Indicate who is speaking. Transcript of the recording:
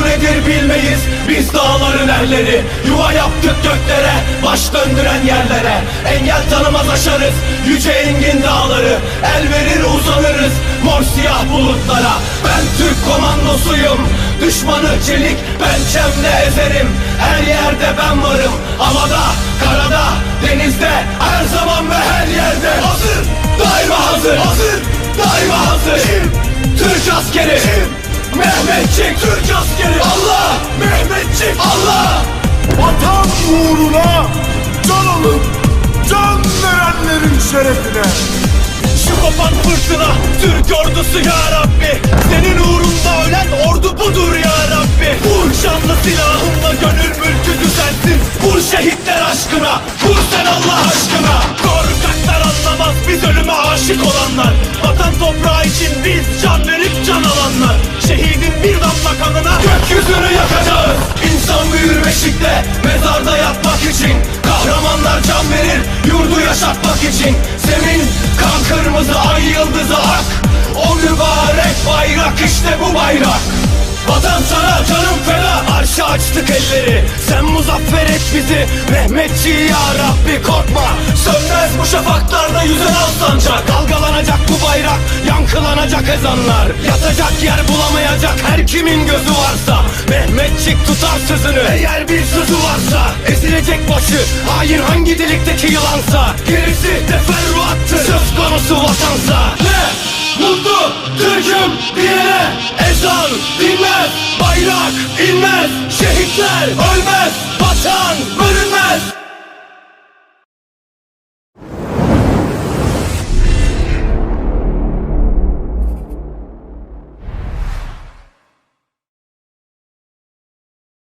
Speaker 1: nedir bilmeyiz. Biz dağların erleri Yuva yaptık göklere Baş döndüren yerlere. Engel tanımaz aşarız Yüce engin dağları. El verir uzanırız Mor siyah bulutlara. Ben Türk komandosuyum Düşmanı çelik pençemle ezerim. Her yerde ben varım Havada, karada, denizde Her zaman ve her yerde. Hazır, daima hazır. Hazır, daima hazır. Türk askeri Mehmetçik Türk askeri. Allah! Mehmetçik. Allah!
Speaker 2: Vatan uğruna can alıp can verenlerin şerefine.
Speaker 1: Şu kopan fırtına Türk ordusu ya Rabbi. Senin uğrunda ölen ordu budur ya Rabbi. Vur şanlı silahınla gönül mülkü düzensin Vur şehitler aşkına Vur sen Allah aşkına. Korkaklar anlamaz biz ölüme aşık olanlar yaşatmak için Senin kan kırmızı ay yıldızı ak. O mübarek bayrak işte bu bayrak. Vatan sana canım feda açtık elleri Sen muzaffer et bizi. Mehmetçi ya Rabbi korkma. Sönmez bu şafaklarda yüzen al Dalgalanacak bu bayrak Yankılanacak ezanlar. Yatacak yer bulamayacak her kimin gözü varsa. Mehmetçik tutar sözünü Eğer bir sözü varsa. Ezilecek başı Hain hangi delikteki yılansa. Gerisi teferruattır Söz konusu vatansa. Ne? Mutlu Türk'üm diyene ezan dinmez Bayrak inmez ölmez Vatan bölünmez